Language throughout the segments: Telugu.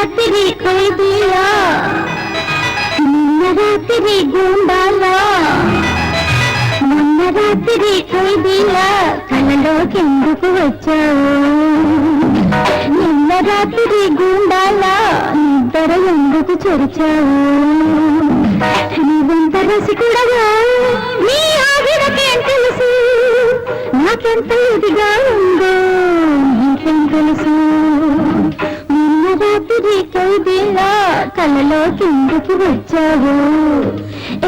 రాత్రి ఖైదీలా నిన్న రాత్రి గూండాలా మొన్న రాత్రి ఖైదీలా కలలోకెందుకు వచ్చావు? నిన్న రాత్రి గూండాలా నిద్ర ఎందుకు చరిచావు? నీవెంత రసికుడగా నీ ఆవిడకేం తెలుసు? నాకెంత ఇదిగా రాత్రి ఖైదీలా కలలో కిందికి వచ్చావు.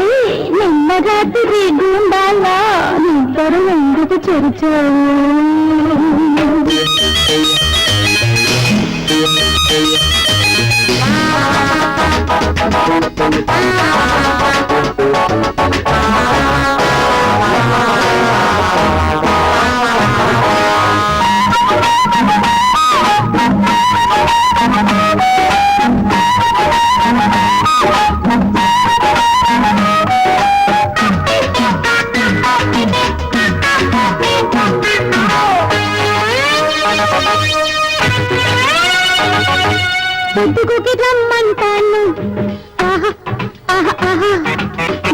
ఏ నిన్న రాత్రి గుండాలా నిద్దరు ఎందుకు చెరిచావు? బతుకుకి రమ్మంటాను ఆహా ఆహా ఆహా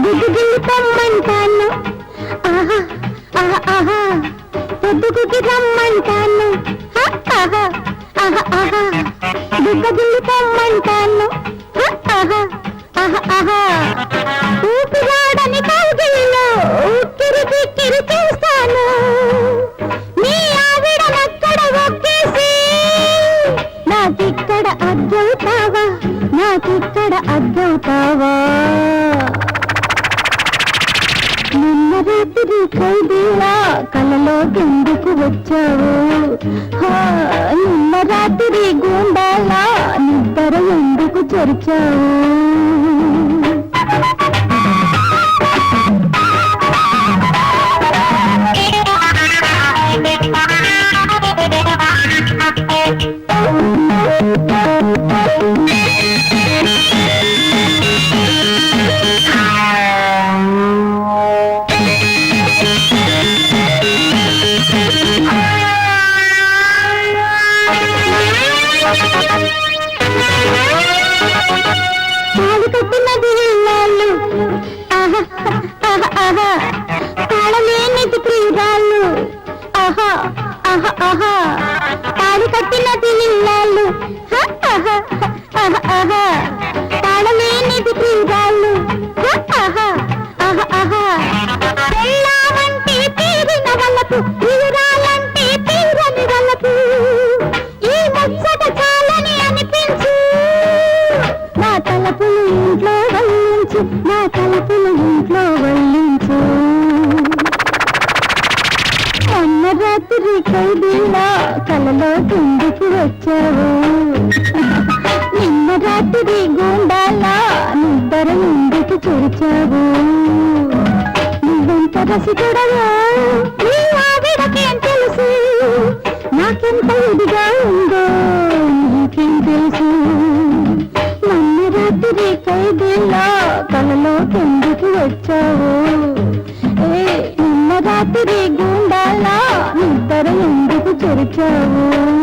దిగుగిల్లి పొమ్మంటాను ఆహా ఆహా ఆహా పొద్దుకుకి రమ్మంటాను హ, ఆహా ఆహా ఆహా దిగ్గగిల్లి పొమ్మంటాను ఆహా ఆహా ఆహా. ఊపిరాడని కౌగిల్లో ఊపిరి బిక్కిరి అద్దవుతావా నిన్న రాత్రి ఖైదీలా కలలో ఎందుకు వచ్చావు నిన్న రాత్రి గుండాలా నిద్ర ఎందుకు చరిచావు? Blue. రాత్రి ఖైదీలా కలలో కిందికి వచ్చావు. నిన్న రాత్రి గుండాలా నిద్ర ఎందుకు చూచావు నువ్వెంత రసికుడవా నీ ఆవిడకేం తెలుసు? నాకెంత ఇదిగా ఉందో నీకేం తెలుసు? మొన్న రాత్రి ఖైదీలా కలలో కిందికి వచ్చావు. ఏ నిన్న రాత్రి గు Oh.